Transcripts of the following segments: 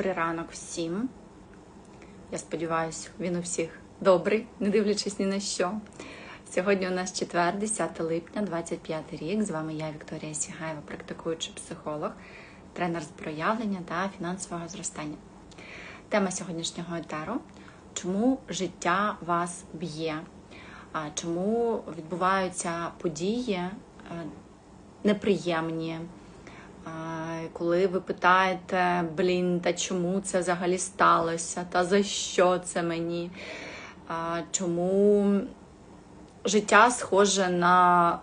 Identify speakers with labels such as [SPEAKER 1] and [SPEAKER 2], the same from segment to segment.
[SPEAKER 1] Добрий ранок всім. Я сподіваюся, він у всіх добрий, не дивлячись ні на що. Сьогодні у нас четвер, 10 липня, 25 рік. З вами я, Вікторія Сігаєва, практикуючий психолог, тренер з проявлення та фінансового зростання. Тема сьогоднішнього етеру чому життя вас б'є? Чому відбуваються події е, неприємні? Коли ви питаєте, блін, та чому це взагалі сталося? Та за що це мені? Чому життя схоже на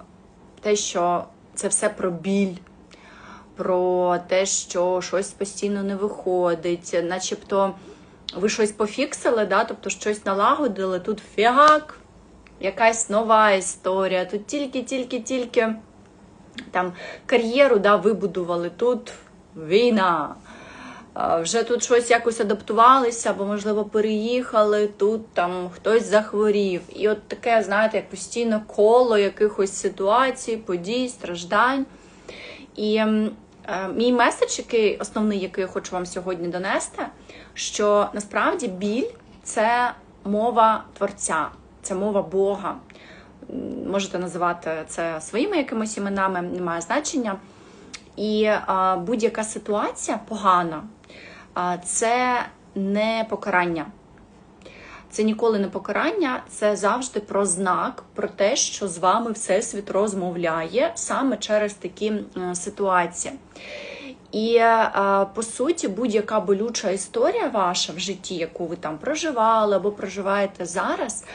[SPEAKER 1] те, що це все про біль, про те, що щось постійно не виходить, начебто ви щось пофіксили, да? тобто щось налагодили, тут фігак, якась нова історія, тут тільки-тільки-тільки там кар'єру да, вибудували, тут війна. Вже тут щось якось адаптувалися, або, можливо, переїхали, тут там хтось захворів. І от таке, знаєте, як постійно коло якихось ситуацій, подій, страждань. І е, мій меседж, який основний, який я хочу вам сьогодні донести, що насправді біль це мова творця, це мова Бога можете називати це своїми якимось іменами, немає значення. І будь-яка ситуація погана, а, це не покарання. Це ніколи не покарання, це завжди про знак, про те, що з вами Всесвіт розмовляє саме через такі ситуації. І по суті, будь-яка болюча історія ваша в житті, яку ви там проживали або проживаєте зараз,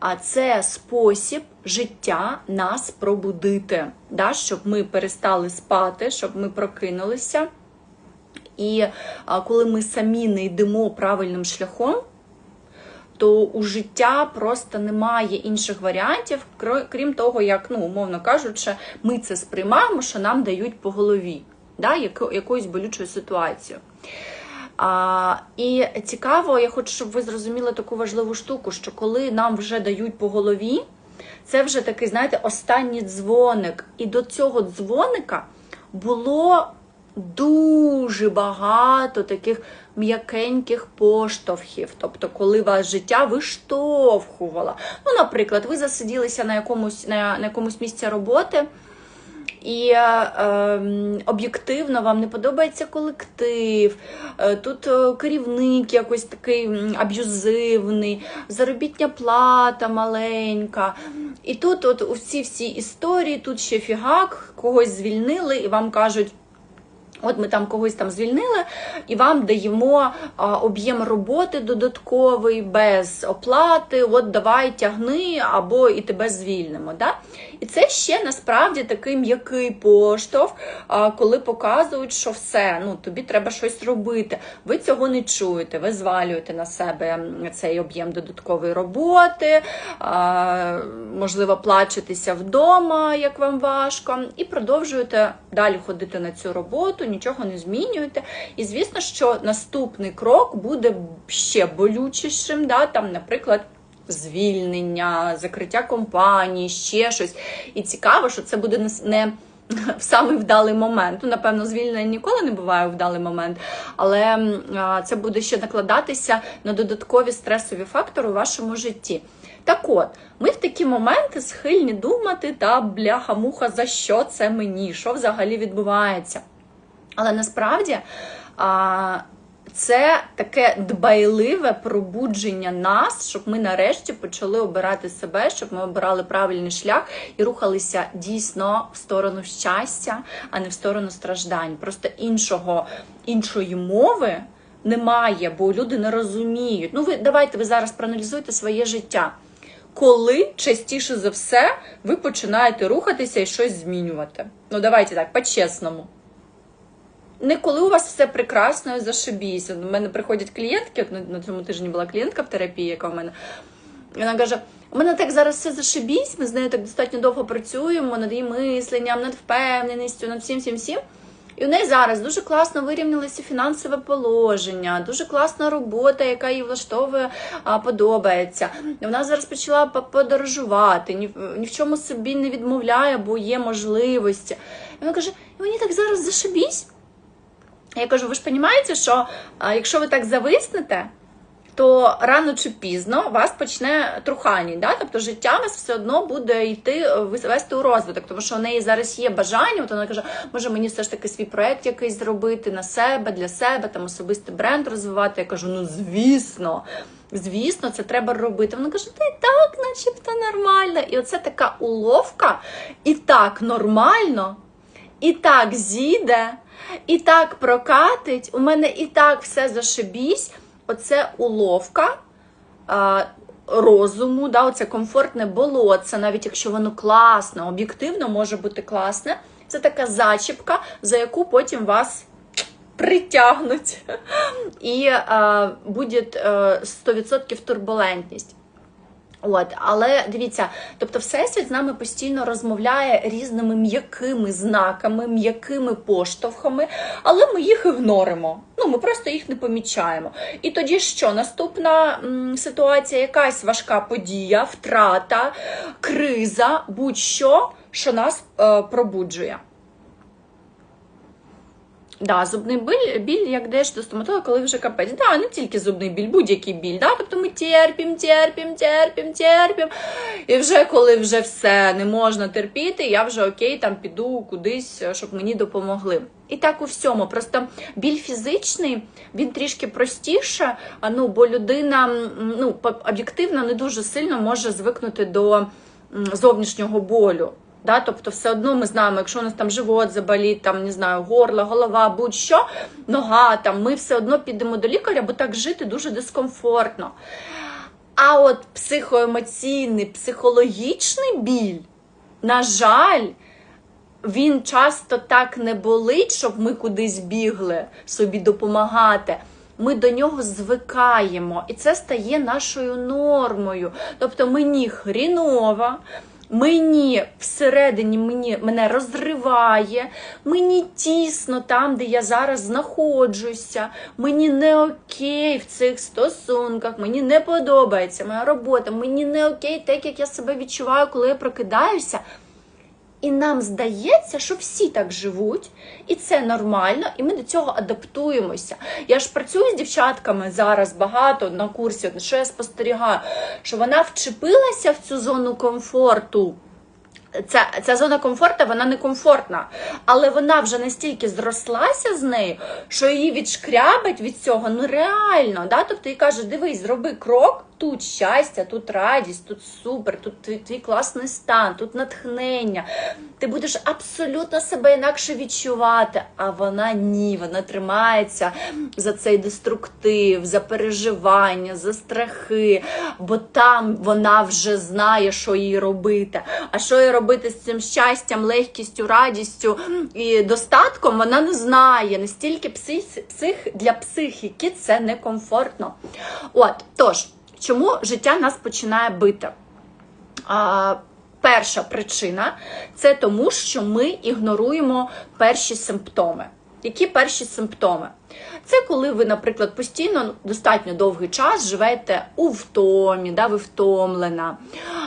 [SPEAKER 1] а це спосіб життя нас пробудити, да? щоб ми перестали спати, щоб ми прокинулися. І коли ми самі не йдемо правильним шляхом, то у життя просто немає інших варіантів, крім того, як, ну, умовно кажучи, ми це сприймаємо, що нам дають по голові да, якоюсь болючою ситуацією. А, І цікаво, я хочу, щоб ви зрозуміли таку важливу штуку, що коли нам вже дають по голові, це вже такий, знаєте, останній дзвоник. І до цього дзвоника було дуже багато таких м'якеньких поштовхів. Тобто, коли вас життя виштовхувало. Ну, наприклад, ви засиділися на якомусь, на, на якомусь місці роботи і е, об'єктивно вам не подобається колектив, е, тут е, керівник якось такий аб'юзивний, заробітня плата маленька. І тут от у всі всі історії, тут ще фігак, когось звільнили, і вам кажуть. От ми там когось там звільнили, і вам даємо об'єм роботи додатковий без оплати. От давай тягни або і тебе звільнимо. Да? І це ще насправді такий м'який поштовх, коли показують, що все, ну тобі треба щось робити. Ви цього не чуєте, ви звалюєте на себе цей об'єм додаткової роботи, можливо, плачетеся вдома, як вам важко, і продовжуєте далі ходити на цю роботу нічого не змінюєте. І звісно, що наступний крок буде ще болючішим. Да? Там, наприклад, звільнення, закриття компанії, ще щось. І цікаво, що це буде не. В самий вдалий момент. Ну, напевно, звільнення ніколи не буває вдалий момент, але це буде ще накладатися на додаткові стресові фактори у вашому житті. Так от, ми в такі моменти схильні думати, та бляха-муха, за що це мені? Що взагалі відбувається? Але насправді це таке дбайливе пробудження нас, щоб ми нарешті почали обирати себе, щоб ми обирали правильний шлях і рухалися дійсно в сторону щастя, а не в сторону страждань. Просто іншого, іншої мови. Немає, бо люди не розуміють. Ну, ви давайте ви зараз проаналізуйте своє життя. Коли частіше за все ви починаєте рухатися і щось змінювати? Ну, давайте так, по-чесному не коли у вас все прекрасно і зашибісь. У мене приходять клієнтки, от на цьому тижні була клієнтка в терапії, яка в мене. Вона каже: у мене так зараз все зашибісь, ми з нею так достатньо довго працюємо над її мисленням, над впевненістю, над всім всім всім. І у неї зараз дуже класно вирівнялося фінансове положення, дуже класна робота, яка їй влаштовує, а, подобається. Вона зараз почала подорожувати, ні, ні в чому собі не відмовляє, бо є можливості. І вона каже: мені так зараз зашибісь. Я кажу, ви ж розумієте, що якщо ви так зависнете, то рано чи пізно вас почне труханіть, да? тобто життя вас все одно буде йти е, вести у розвиток, тому що у неї зараз є бажання. От вона каже, може мені все ж таки свій проект якийсь зробити на себе, для себе, там особистий бренд розвивати. Я кажу, ну звісно. Звісно, це треба робити. Вона каже, й так, начебто нормально. І оце така уловка, і так нормально, і так зійде, і так прокатить. У мене і так все зашибісь. Оце уловка а, розуму, да, оце комфортне болотце, навіть якщо воно класне, об'єктивно може бути класне. Це така зачіпка, за яку потім вас притягнуть. І е, буде е, 100% турбулентність. От, але дивіться, тобто всесвіт з нами постійно розмовляє різними м'якими знаками, м'якими поштовхами, але ми їх ігноримо. Ну, ми просто їх не помічаємо. І тоді що? Наступна м, ситуація, якась важка подія, втрата, криза, будь-що, що нас е, пробуджує. Да, зубний біль, біль як йдеш до стоматолога, коли вже капець. Да, не тільки зубний біль, будь-який біль. Да? Тобто ми терпім, терпім, терпім, терпім. І вже коли вже все не можна терпіти, я вже окей, там піду кудись, щоб мені допомогли. І так у всьому. Просто біль фізичний, він трішки простіше, ну, бо людина ну, об'єктивно не дуже сильно може звикнути до зовнішнього болю. Да? Тобто, все одно ми знаємо, якщо у нас там живот заболить, там не знаю, горло, голова, будь-що, нога, там ми все одно підемо до лікаря, бо так жити дуже дискомфортно. А от психоемоційний, психологічний біль, на жаль, він часто так не болить, щоб ми кудись бігли собі допомагати. Ми до нього звикаємо, і це стає нашою нормою. Тобто мені хріново, мені всередині мені, мене розриває, мені тісно там, де я зараз знаходжуся, мені не окей в цих стосунках, мені не подобається моя робота, мені не окей так, як я себе відчуваю, коли я прокидаюся. І нам здається, що всі так живуть, і це нормально, і ми до цього адаптуємося. Я ж працюю з дівчатками зараз багато на курсі, що я спостерігаю, що вона вчепилася в цю зону комфорту. Ця, ця зона комфорту, вона не комфортна, але вона вже настільки зрослася з нею, що її відшкрябать від цього ну реально. Да? Тобто їй каже, дивись, зроби крок, тут щастя, тут радість, тут супер, тут твій, твій класний стан, тут натхнення. Ти будеш абсолютно себе інакше відчувати. А вона ні, вона тримається за цей деструктив, за переживання, за страхи, бо там вона вже знає, що їй робити. А що їй робити з цим щастям, легкістю, радістю і достатком, вона не знає. Настільки псих, псих для психіки це некомфортно. От, тож, чому життя нас починає бити? Перша причина це тому, що ми ігноруємо перші симптоми. Які перші симптоми? Це коли ви, наприклад, постійно достатньо довгий час живете у втомі, да, ви втомлена,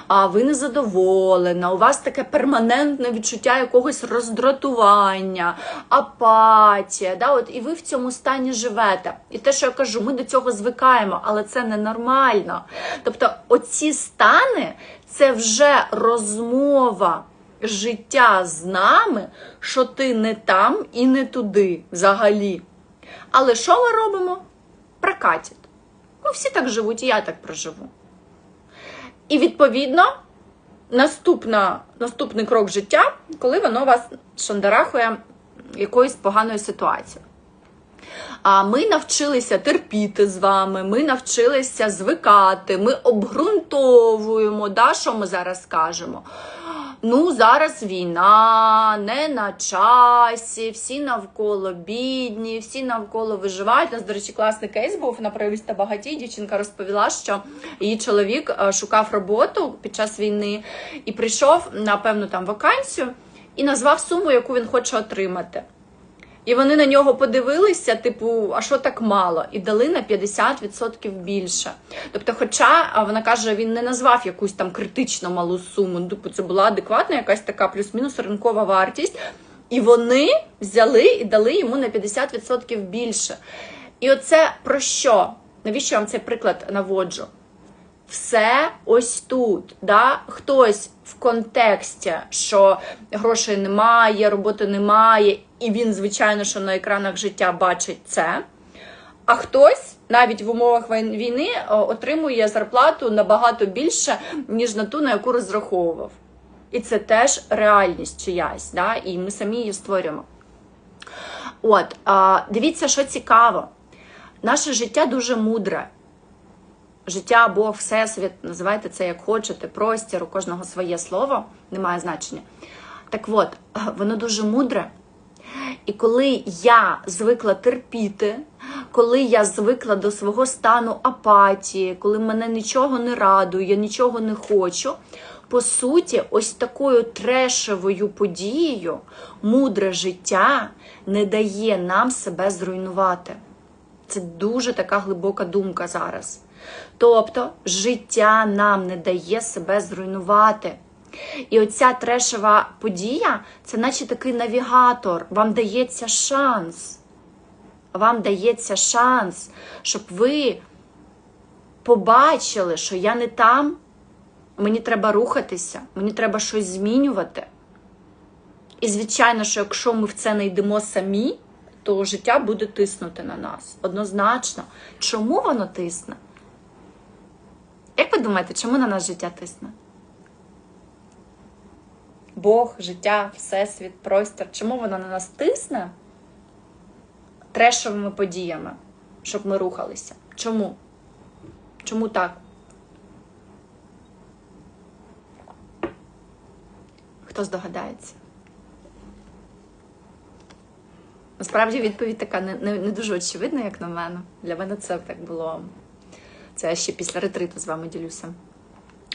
[SPEAKER 1] а ви незадоволена, у вас таке перманентне відчуття якогось роздратування, апатія. Да, от, і ви в цьому стані живете. І те, що я кажу, ми до цього звикаємо, але це ненормально. Тобто, оці стани це вже розмова життя з нами, що ти не там і не туди взагалі. Але що ми робимо? Прокатить. Ну, всі так живуть, і я так проживу. І відповідно, наступна, наступний крок життя, коли воно вас шандарахує якоюсь поганою ситуацією. А ми навчилися терпіти з вами, ми навчилися звикати, ми обґрунтовуємо, да, що ми зараз кажемо. Ну, зараз війна, не на часі, всі навколо бідні, всі навколо виживають. Нас, до речі, класний кейс був на проявість та багатій. Дівчинка розповіла, що її чоловік е, шукав роботу під час війни і прийшов на певну там вакансію і назвав суму, яку він хоче отримати. І вони на нього подивилися, типу, а що так мало? І дали на 50% більше. Тобто, хоча вона каже, він не назвав якусь там критично малу суму. Ну, Типу, це була адекватна, якась така плюс-мінус ринкова вартість. І вони взяли і дали йому на 50% більше. І оце про що? Навіщо я вам цей приклад наводжу? Все ось тут. Да? Хтось в контексті, що грошей немає, роботи немає, і він, звичайно, що на екранах життя бачить це. А хтось навіть в умовах війни отримує зарплату набагато більше, ніж на ту, на яку розраховував. І це теж реальність чиясь, да? і ми самі її створюємо. От, дивіться, що цікаво. Наше життя дуже мудре. Життя, Бог, Всесвіт, називайте це як хочете, простір, у кожного своє слово, немає значення. Так от, воно дуже мудре. І коли я звикла терпіти, коли я звикла до свого стану апатії, коли мене нічого не радує, я нічого не хочу, по суті, ось такою трешевою подією мудре життя не дає нам себе зруйнувати. Це дуже така глибока думка зараз. Тобто, життя нам не дає себе зруйнувати. І оця трешева подія це наче такий навігатор. Вам дається шанс. Вам дається шанс, щоб ви побачили, що я не там, мені треба рухатися, мені треба щось змінювати. І, звичайно, що якщо ми в це не йдемо самі, то життя буде тиснути на нас. Однозначно. Чому воно тисне? Як ви думаєте, чому на нас життя тисне? Бог, життя, всесвіт, простір. Чому воно на нас тисне? Трешовими подіями, щоб ми рухалися. Чому? Чому так? Хто здогадається? Насправді відповідь така не, не, не дуже очевидна, як на мене. Для мене це так було. Це я ще після ретриту з вами ділюся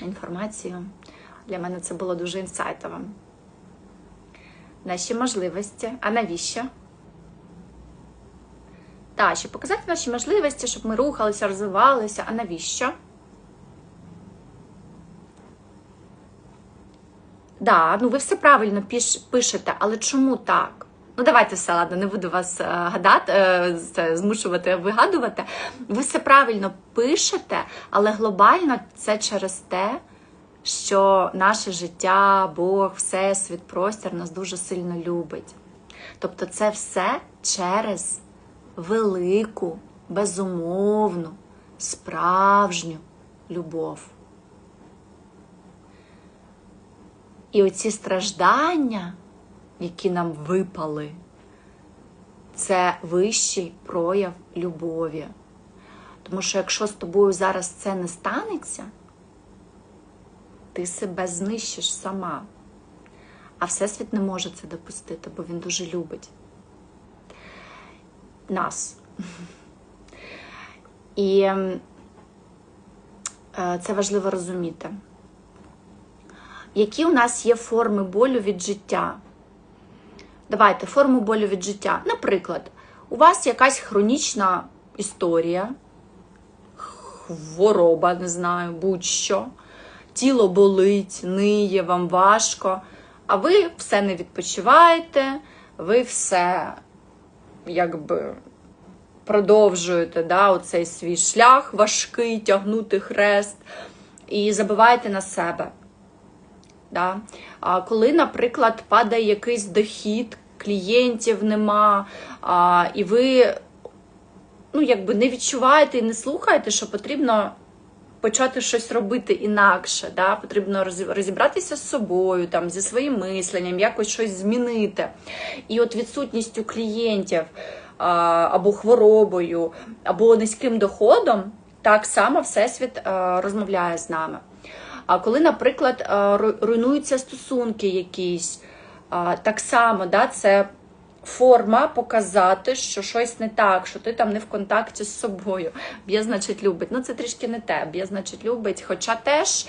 [SPEAKER 1] інформацією. Для мене це було дуже інсайтовим. Наші можливості. А навіщо? Так, щоб показати наші можливості, щоб ми рухалися, розвивалися. А навіщо? Да, ну ви все правильно пишете, але чому так? Ну, давайте все, ладно, не буду вас е, гадати, е, це, змушувати вигадувати. Ви все правильно пишете, але глобально це через те, що наше життя, Бог, Всесвіт, простір нас дуже сильно любить. Тобто, це все через велику, безумовну, справжню любов. І оці страждання, які нам випали, це вищий прояв любові. Тому що якщо з тобою зараз це не станеться, ти себе знищиш сама. А Всесвіт не може це допустити, бо він дуже любить нас. І е, це важливо розуміти. Які у нас є форми болю від життя? Давайте форму болю від життя. Наприклад, у вас якась хронічна історія, хвороба, не знаю, будь-що, тіло болить, ниє, вам важко, а ви все не відпочиваєте, ви все якби продовжуєте да, оцей свій шлях важкий, тягнути хрест і забиваєте на себе. Да? А коли, наприклад, падає якийсь дохід, клієнтів нема, а, і ви ну, якби не відчуваєте і не слухаєте, що потрібно почати щось робити інакше. Да? Потрібно розібратися з собою, там, зі своїм мисленням, якось щось змінити. І от відсутністю клієнтів або хворобою, або низьким доходом, так само Всесвіт розмовляє з нами. А коли, наприклад, е, руйнуються стосунки якісь, так само да, це форма показати, що щось не так, що ти там не в контакті з собою. Б'є, значить, любить. Ну, це трішки не те. Б'є, значить, любить. Хоча теж,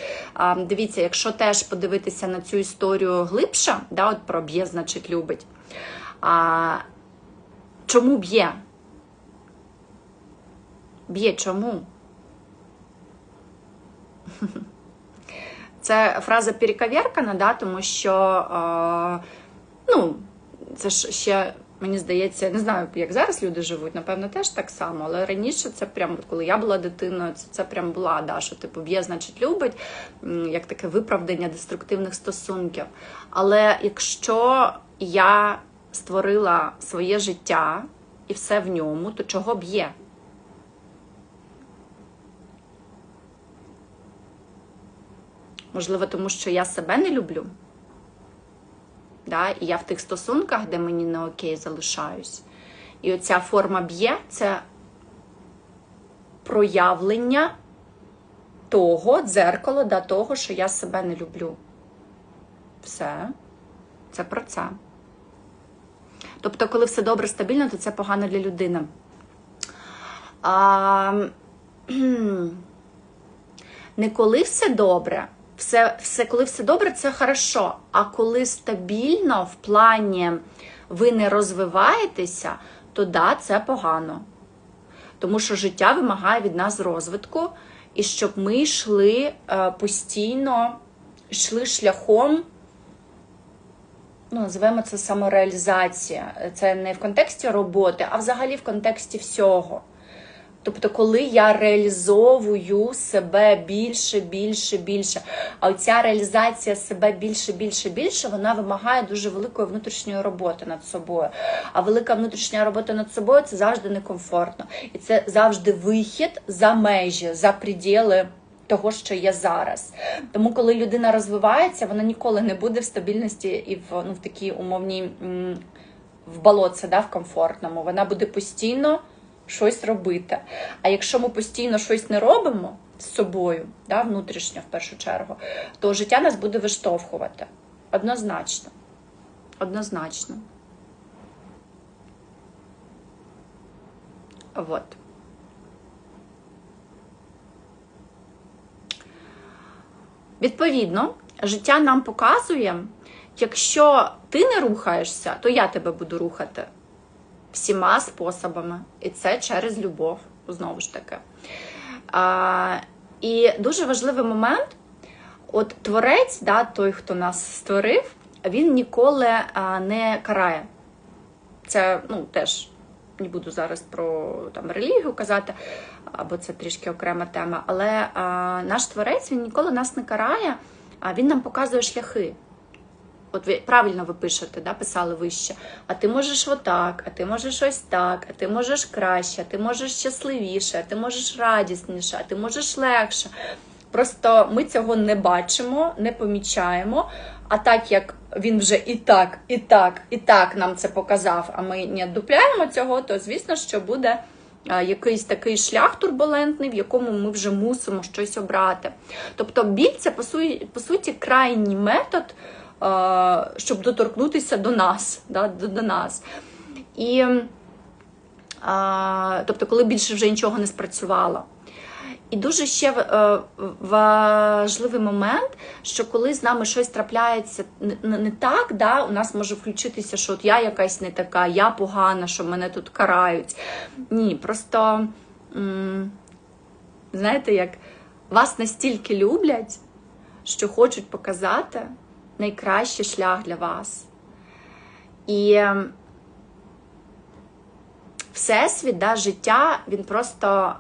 [SPEAKER 1] дивіться, якщо теж подивитися на цю історію глибше, да, от про б'є, значить, любить. А, чому б'є? Б'є чому? Це фраза перековеркана, да, тому що е, ну, це ж ще. Мені здається, не знаю, як зараз люди живуть, напевно, теж так само. Але раніше це прям, коли я була дитиною, це, це прям була, да, що типу б'є, значить, любить, як таке виправдання деструктивних стосунків. Але якщо я створила своє життя і все в ньому, то чого б'є? Можливо, тому що я себе не люблю. Да? І я в тих стосунках, де мені не окей, залишаюсь. І оця форма б'є це проявлення того, дзеркало да, того, що я себе не люблю. Все. Це про це. Тобто, коли все добре, стабільно, то це погано для людини. А, не коли все добре, все, все, коли все добре, це хорошо. А коли стабільно в плані ви не розвиваєтеся, то да, це погано. Тому що життя вимагає від нас розвитку, і щоб ми йшли е, постійно, йшли шляхом, ну, називаємо це самореалізація. Це не в контексті роботи, а взагалі в контексті всього. Тобто, коли я реалізовую себе більше, більше, більше. А оця реалізація себе більше, більше, більше, вона вимагає дуже великої внутрішньої роботи над собою. А велика внутрішня робота над собою це завжди некомфортно. І це завжди вихід за межі, за приділи того, що є зараз. Тому, коли людина розвивається, вона ніколи не буде в стабільності і в ну, в такій умовній в болотце, да, в комфортному. Вона буде постійно щось робити. А якщо ми постійно щось не робимо з собою, да, внутрішньо в першу чергу, то життя нас буде виштовхувати. Однозначно. Однозначно. Вот. Відповідно, життя нам показує, якщо ти не рухаєшся, то я тебе буду рухати всіма способами. І це через любов, знову ж таки. А, І дуже важливий момент: от творець, да, той, хто нас створив, він ніколи а, не карає. Це ну, теж не буду зараз про там, релігію казати, або це трішки окрема тема. Але а, наш творець він ніколи нас не карає, а він нам показує шляхи. От ви правильно ви пишете, да, писали вище. А ти можеш отак, а ти можеш ось так, а ти можеш краще, а ти можеш щасливіше, а ти можеш радісніше, а ти можеш легше. Просто ми цього не бачимо, не помічаємо. А так як він вже і так, і так, і так нам це показав, а ми не дупляємо цього, то звісно, що буде якийсь такий шлях турбулентний, в якому ми вже мусимо щось обрати. Тобто, біль це по суті крайній метод щоб доторкнутися до нас. Да, до, до нас. І, Тобто, коли більше вже нічого не спрацювало. І дуже ще е, важливий момент, що коли з нами щось трапляється не так, да, у нас може включитися, що от я якась не така, я погана, що мене тут карають. Ні, просто, знаєте, як вас настільки люблять, що хочуть показати найкращий шлях для вас. І ем, всесвіт, да, життя, він просто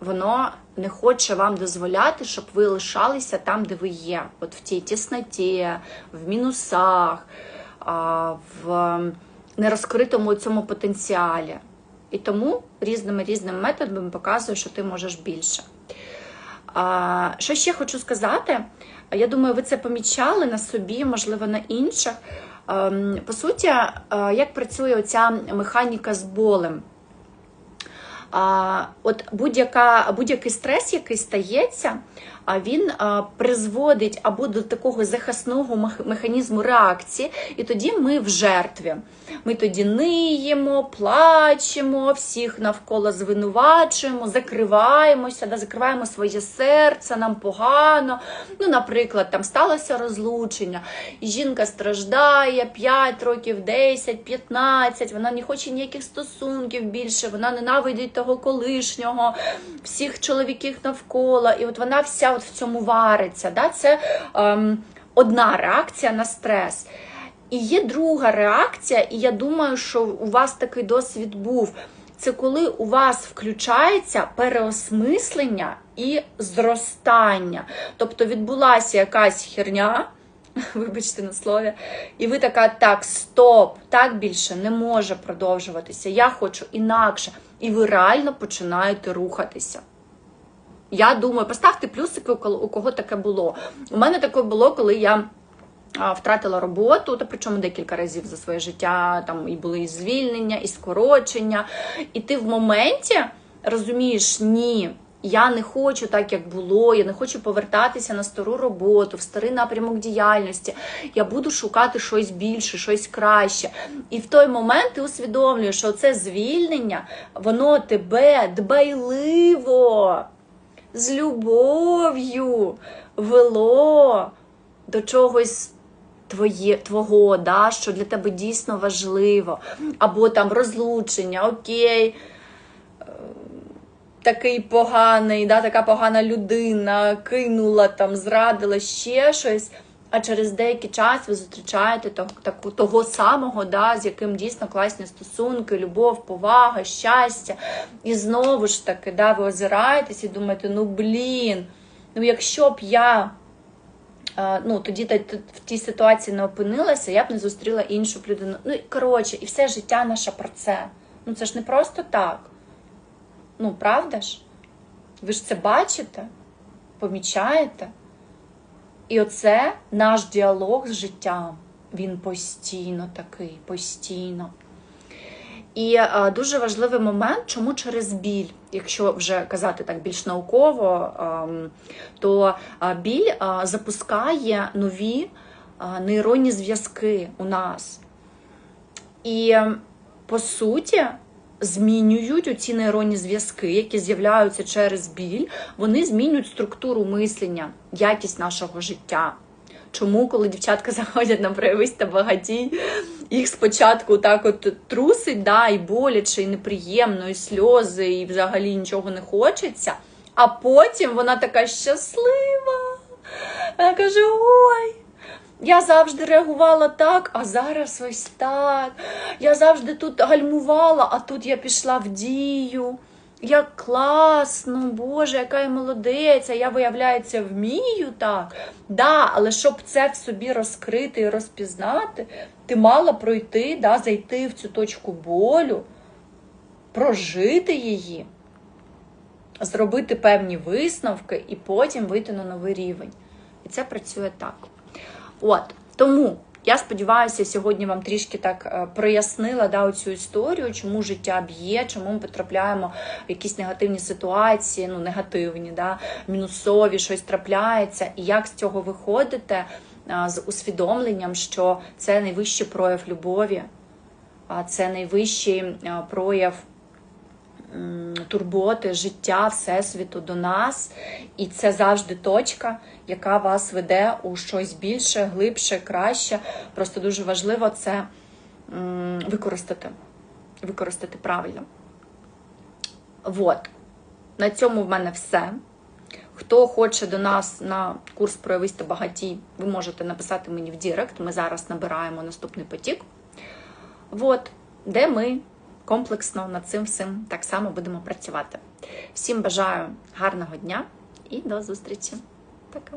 [SPEAKER 1] воно не хоче вам дозволяти, щоб ви лишалися там, де ви є. От в тій тісноті, в мінусах, в ем, нерозкритому цьому потенціалі. І тому різними різними методами показує, що ти можеш більше. Що ще хочу сказати? Я думаю, ви це помічали на собі, можливо, на інших. Ем, по суті, е, як працює оця механіка з болем? От будь-який стрес, який стається, він призводить або до такого захисного механізму реакції, і тоді ми в жертві. Ми тоді ниємо, плачемо, всіх навколо звинувачуємо, закриваємося, да, закриваємо своє серце, нам погано. Ну, Наприклад, там сталося розлучення, і жінка страждає 5 років, 10, 15, вона не хоче ніяких стосунків більше, вона ненавидить того колишнього, всіх чоловіків навколо. І от вона вся от в цьому вариться. Да? Це ем, одна реакція на стрес. І є друга реакція, і я думаю, що у вас такий досвід був. Це коли у вас включається переосмислення і зростання. Тобто відбулася якась херня, вибачте на слові, і ви така, так, стоп, так більше не може продовжуватися. Я хочу інакше. І ви реально починаєте рухатися. Я думаю, поставте плюсики, у кого- таке було. У мене таке було, коли я втратила роботу, та причому декілька разів за своє життя. Там і були і звільнення, і скорочення. І ти в моменті розумієш, ні. Я не хочу так, як було, я не хочу повертатися на стару роботу, в старий напрямок діяльності. Я буду шукати щось більше, щось краще. І в той момент ти усвідомлюєш, що це звільнення, воно тебе дбайливо, з любов'ю вело до чогось твоє, твого, да, що для тебе дійсно важливо. Або там розлучення, окей, е, такий поганий, да, така погана людина, кинула, там, зрадила ще щось. А через деякий час ви зустрічаєте того, того самого, да, з яким дійсно класні стосунки, любов, повага, щастя. І знову ж таки, да, ви озираєтесь і думаєте, ну блін, ну якщо б я ну, тоді в тій ситуації не опинилася, я б не зустріла іншу людину. Ну, коротше, і все життя наше про це. Ну це ж не просто так. Ну, правда ж? Ви ж це бачите, помічаєте? І оце наш діалог з життям. Він постійно такий, постійно. І е, дуже важливий момент, чому через біль, якщо вже казати так більш науково, ем, то е, біль е, запускає нові е, нейронні зв'язки у нас. І ем, по суті, змінюють оці нейронні зв'язки, які з'являються через біль, вони змінюють структуру мислення, якість нашого життя. Чому, коли дівчатка заходять на проявись та багатій, їх спочатку так от трусить, да, і боляче, і неприємно, і сльози, і взагалі нічого не хочеться. А потім вона така щаслива. Вона каже: ой, я завжди реагувала так, а зараз ось так. Я завжди тут гальмувала, а тут я пішла в дію. Як класно, Боже, яка я молодець, а я, виявляється, вмію так. Да, але щоб це в собі розкрити і розпізнати, ти мала пройти, да, зайти в цю точку болю, прожити її, зробити певні висновки і потім вийти на новий рівень. І це працює так. От тому я сподіваюся, сьогодні вам трішки так е, прояснила да, цю історію, чому життя б'є, чому ми потрапляємо в якісь негативні ситуації, ну негативні, да, мінусові, щось трапляється, і як з цього виходите? З усвідомленням, що це найвищий прояв любові, а це найвищий е, прояв турботи, життя, всесвіту до нас, і це завжди точка, яка вас веде у щось більше, глибше, краще. Просто дуже важливо це використати, використати правильно. Вот. На цьому в мене все. Хто хоче до нас на курс проявись та багатій, ви можете написати мені в Дірект. Ми зараз набираємо наступний потік. Вот, де ми комплексно над цим всім так само будемо працювати. Всім бажаю гарного дня і до зустрічі. Пока.